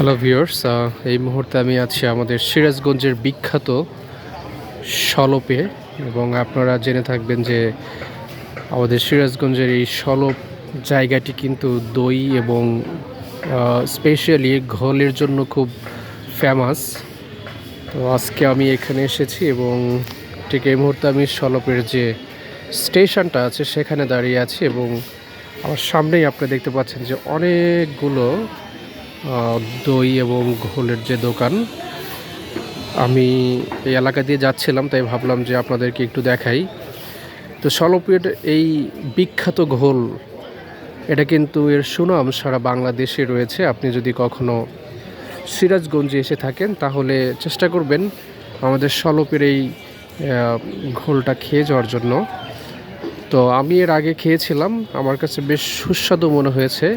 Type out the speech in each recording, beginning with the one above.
Hello viewers এই মুহূর্তে আমি আছি আমাদের সিরাজগঞ্জের বিখ্যাত সলপে এবং আপনারা জেনে থাকবেন যে আমাদের সিরাজগঞ্জের এই সলপ জায়গাটি কিন্তু দই এবং স্পেশালি ঘোলের জন্য খুব ফেমাস তো আজকে আমি এখানে এসেছি এবং ঠিক এই মুহূর্তে আমি সলপের যে স্টেশনটা আছে সেখানে দাঁড়িয়ে আছি এবং আমার সামনেই আপনি দেখতে পাচ্ছেন যে অনেকগুলো দই এবং ঘোলের যে দোকান, আমি এই এলাকা দিয়ে যাচ্ছিলাম, তাই ভাবলাম যে আপনাদেরকে একটু দেখাই। তো সলপের এই বিখ্যাত ঘোল, এটা কিন্তু এর সুনাম সারা বাংলাদেশে রয়েছে। আপনি যদি কখনো সিরাজগঞ্জে এসে থাকেন, তাহলে চেষ্টা করবেন আমাদের সলপের এই ঘোলটা খেয়ে যাওয়ার জন্য। তো আমি এর আগে খেয়েছিলাম, আমার কাছে বেশ সুস্বাদু মনে হয়েছে।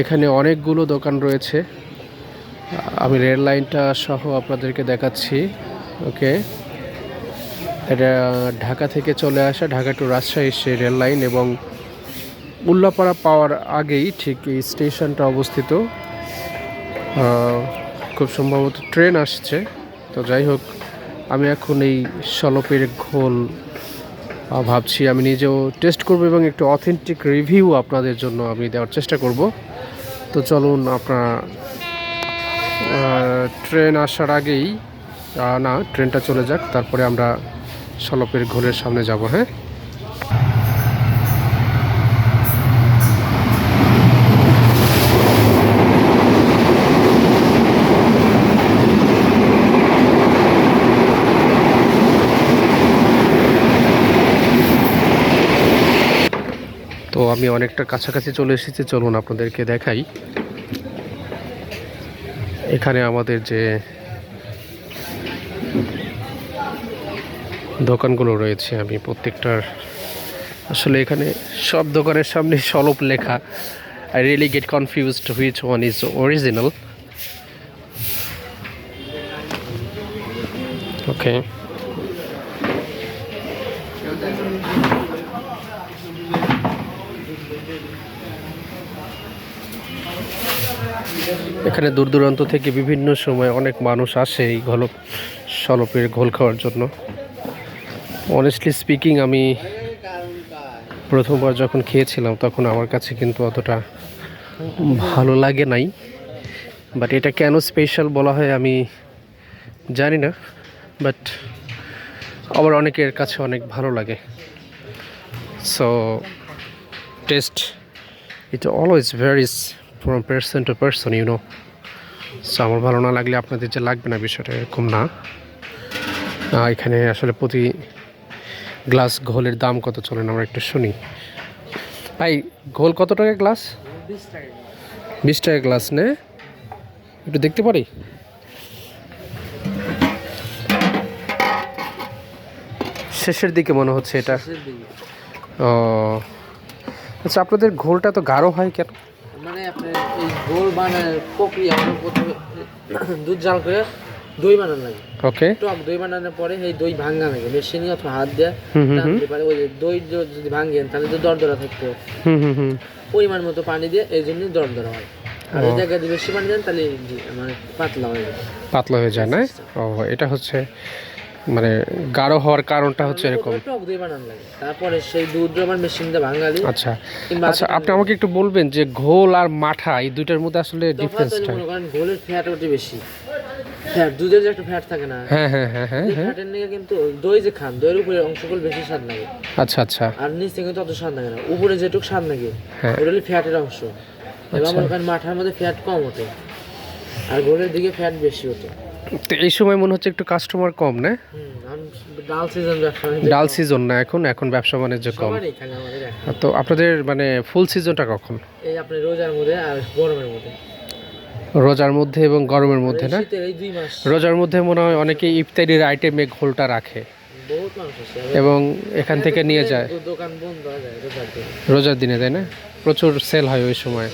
এখানে অনেকগুলো দোকান রয়েছে। আমি রেল লাইনটা সহ আপনাদেরকে দেখাচ্ছি। ওকে। এটা ঢাকা থেকে চলে আসা, ঢাকা টু রাজশাহী সেই রেল লাইন এবং উল্লাপাড়া পাওয়ার আগেই ঠিক এই স্টেশনটা অবস্থিত। খুব সম্ভবত ট্রেন আসছে। তো যাই হোক, আমি এখন এই সলপের ঘোল ভাবছি আমি নিজেও টেস্ট করব এবং একটু অথেন্টিক রিভিউ আপনাদের জন্য আমি দেওয়ার চেষ্টা করব। তো চলুন আপনার ট্রেন আসার আগেই না ট্রেনটা চলে যাক, তারপরে আমরা সলপের ঘোলের সামনে যাব হ্যাঁ? তো আমি অনেকটা কাছাকাছি চলে এসেছি, চলুন আপনাদেরকে দেখাই। এখানে আমাদের যে দোকানগুলো রয়েছে, আমি প্রত্যেকটার আসলে এখানে সব দোকানের সামনে সলপ লেখা I really get confused which one is original okay এখানে দূর দূরান্ত থেকে বিভিন্ন সময় অনেক মানুষ আসে এই ঘলপ সলপের ঘোল খাওয়ার জন্য। অনেস্টলি স্পিকিং আমি প্রথমবার যখন খেয়েছিলাম, তখন আমার কাছে কিন্তু অতটা ভালো লাগে নাই। বাট এটা কেন স্পেশাল বলা হয় আমি জানি না। বাট আবার অনেকের কাছে অনেক ভালো লাগে। So taste it always varies from person to person you know. So আমার ভালো না লাগলে আপনাদের যে লাগবে না বিষয়টা এরকম না। এখানে আসলে প্রতি গ্লাস ঘোলের দাম কত চলেন আমরা একটু শুনি। ভাই ঘোল কত টাকা গ্লাস? বিশ টাকা গ্লাস নে? একটু দেখতে পারি? শেষের দিকে মনে হচ্ছে এটা। ও আচ্ছা আপনাদের ঘোলটা তো গাঢ় হয় কেন? মানে আপনার এই গোল বানানোর প্রক্রিয়া মানে প্রথমে দুধ জাল করে দই বানানো লাগে। ওকে। টক দই বানানোর পরে এই দই ভাঙা লাগে মেশিনে অথবা হাত দিয়ে টানতে পারে ওই যে দই যদি ভাঙেন তাহলে তো দরদরা থাকতো। হুম হুম হুম। পরিমাণ মতো পানি দিয়ে এই জন্য দরদরা হয়। আর ওই জায়গায় যদি বেশি পানি দেন তাহলে মানে পাতলা হয়ে যায়। পাতলা হয়ে যায় না? ও এটা হচ্ছে মানে গাঢ় হওয়ার কারণটা হচ্ছে এরকম। টক দই বানানো লাগে। তারপরে সেই দুধ আবার মেশিন দিয়ে ভাঙালি আচ্ছা। আচ্ছা আপনি আমাকে একটু বলবেন যে ঘোল আর মাঠা এই দুইটার মধ্যে আসলে ডিফারেন্সটা ঘোলের ফ্যাট ওটি বেশি। ফ্যাট দুধের যে একটা ফ্যাট থাকে না হ্যাঁ হ্যাঁ হ্যাঁ হ্যাঁ ফ্যাটের নিয়ে কিন্তু দই যে খান দইয়ের উপরে অংশগুলো বেশি স্বাদ লাগে। আচ্ছা আচ্ছা। আর নিচে কিন্তু অত স্বাদ লাগে না। উপরে যেটুকু স্বাদ লাগে হ্যাঁ। ওটা হলো ফ্যাটের অংশ। এবং আমার ওখানে মাঠার মধ্যে ফ্যাট কম হতো আর ঘোলের দিকে ফ্যাট বেশি হতো। তো এই সময় মনে হচ্ছে একটু কাস্টমার কম না? ডাল সিজন ব্যবসা ডাল সিজন না এখন এখন ব্যবসা বাণিজ্য কম। তো আপনাদের মানে ফুল সিজনটা কখন? এই আপনার রোজার মধ্যে আর গরমের মধ্যে। রোজার মধ্যে এবং গরমের মধ্যে না? রোজার মধ্যে মনে হয় অনেকে ইফতারির আইটেমে ঘোলটা রাখে। এবং এখান থেকে নিয়ে যায়। রোজার দিনে। তাই না? প্রচুর সেল হয় ওই সময়।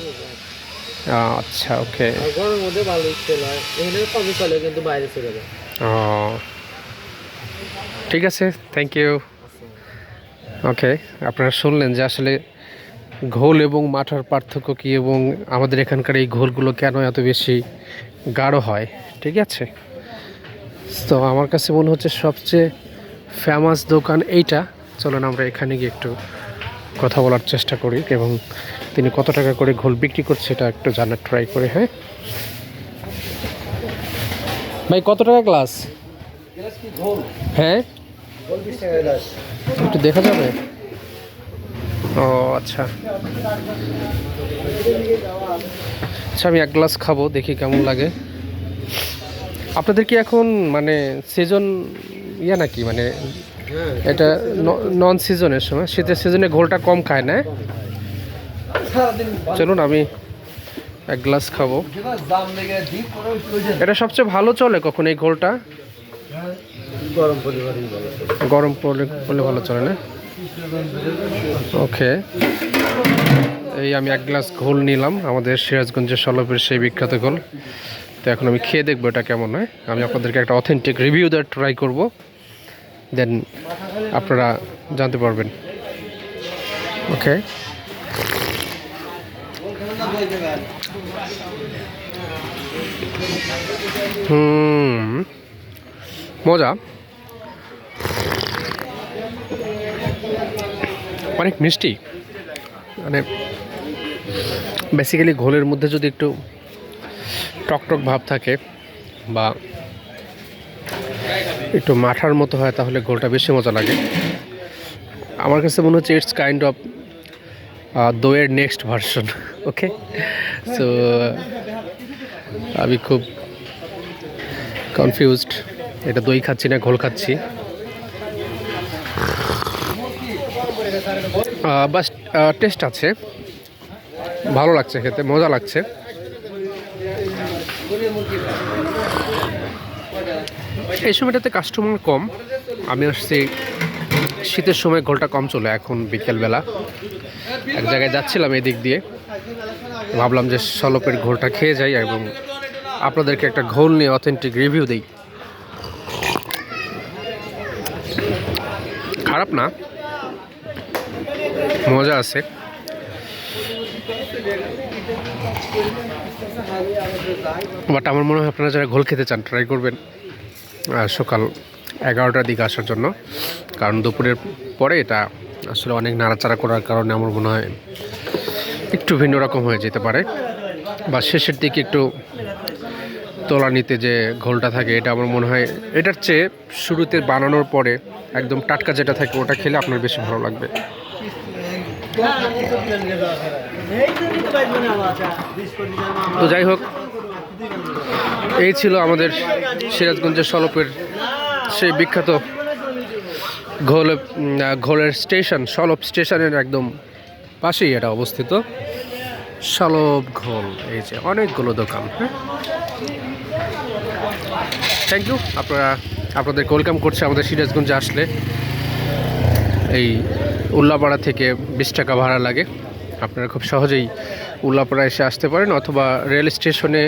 আচ্ছা ওকে। গরমের মধ্যে ভালো সেল হয় এখানে কমই চলে কিন্তু বাইরে চলে যায়। ও ঠিক আছে থ্যাংক ইউ ওকে আপনারা শুনলেন যে আসলে ঘোল এবং মাঠার পার্থক্য কী এবং আমাদের এখানকার এই ঘোলগুলো কেন এত বেশি গাঢ় হয় ঠিক আছে? তো আমার কাছে মনে হচ্ছে সবচেয়ে ফেমাস দোকান এইটা। চলুন আমরা এখানে গিয়ে একটু কথা বলার চেষ্টা করি এবং তিনি কত টাকা করে ঘোল বিক্রি করছে এটা একটু জানার ট্রাই করে হ্যাঁ? ভাই, কত টাকা গ্লাস হ্যাঁ? একটু দেখা যাবে? ও আচ্ছা। আচ্ছা আমি এক গ্লাস খাব, দেখি কেমন লাগে। আপনাদের কি এখন মানে সিজন ইয়া নাকি মানে এটা নন সিজনের সময়। শীতের সিজনে ঘোলটা কম খায় না। চলুন, আমি এক গ্লাস খাব। এটা সবচেয়ে ভালো চলে কখন এই ঘোলটা? গরম পড়লে পড়লে ভালো চলে না? ওকে এই আমি এক গ্লাস ঘোল নিলাম, আমাদের সিরাজগঞ্জের সলপের সেই বিখ্যাত ঘোল। তো এখন আমি খেয়ে দেখব এটা কেমন হয়। আমি আপনাদেরকে একটা অথেন্টিক রিভিউ দেওয়ার ট্রাই করব। দেন আপনারা জানতে পারবেন। ওকে হুম। মজা। অনেক মিষ্টি। মানে বেসিক্যালি ঘোলের মধ্যে যদি একটু টকটক ভাব থাকে বা একটু মাঠার মতো হয়, তাহলে ঘোলটা বেশি মজা লাগে। আমার কাছে মনে হচ্ছে ইটস কাইন্ড অফ দইয়ের নেক্সট ভার্সন ওকে সো আমি খুব কনফিউজড এটা দই খাচ্ছি না, ঘোল খাচ্ছি। বাস টেস্ট আছে। ভালো লাগছে খেতে, মজা লাগছে। এই সময়টাতে কাস্টমার কম। আমি আসছি, শীতের সময় ঘোলটা কম চলে এখন বিকেলবেলা। এক জায়গায় যাচ্ছিলাম এই দিক দিয়ে। ভাবলাম যে সলপের ঘোলটা খেয়ে যাই এবং আপনাদেরকে একটা ঘোল নিয়ে অথেন্টিক রিভিউ দিই। খারাপ না, মজা আছে। বাট আমার মনে হয় আপনারা যারা ঘোল খেতে চান ট্রাই করবেন। সকাল এগারোটার দিকে আসার জন্য। কারণ দুপুরের পরে এটা আসলে অনেক নাড়াচাড়া করার কারণে আমার মনে হয় একটু ভিন্ন রকম হয়ে যেতে পারে। বা শেষের দিকে একটু তোলা নিতে যে ঘোলটা থাকে, এটা আমার মনে হয় এটার চেয়ে শুরুতে বানানোর পরে একদম টাটকা যেটা থাকে ওটা খেলে আপনার বেশি ভালো লাগবে। তো যাই হোক, এই ছিল আমাদের সিরাজগঞ্জের সলপের সেই বিখ্যাত ঘোল ঘোলের স্টেশন সলপ স্টেশনের একদম পাশেই এটা অবস্থিত। সলপ ঘোল, এই যে অনেকগুলো দোকান হ্যাঁ? থ্যাংক ইউ আপনারা আপনাদের ওয়েলকাম করছে আমাদের সিরাজগঞ্জে আসলে। এই উল্লাপাড়া থেকে বিশ টাকা ভাড়া লাগে। আপনারা খুব সহজেই উল্লাপাড়া এসে আসতে পারেন, অথবা রেল স্টেশনে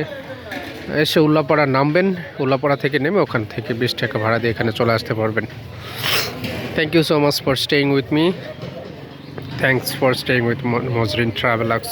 এসে উল্লাপাড়া নামবেন, উল্লাপাড়া থেকে নেমে ওখান থেকে বিশ টাকা ভাড়া দিয়ে এখানে চলে আসতে পারবেন। Thank you so much for staying with me thanks for staying with মজরিন travellers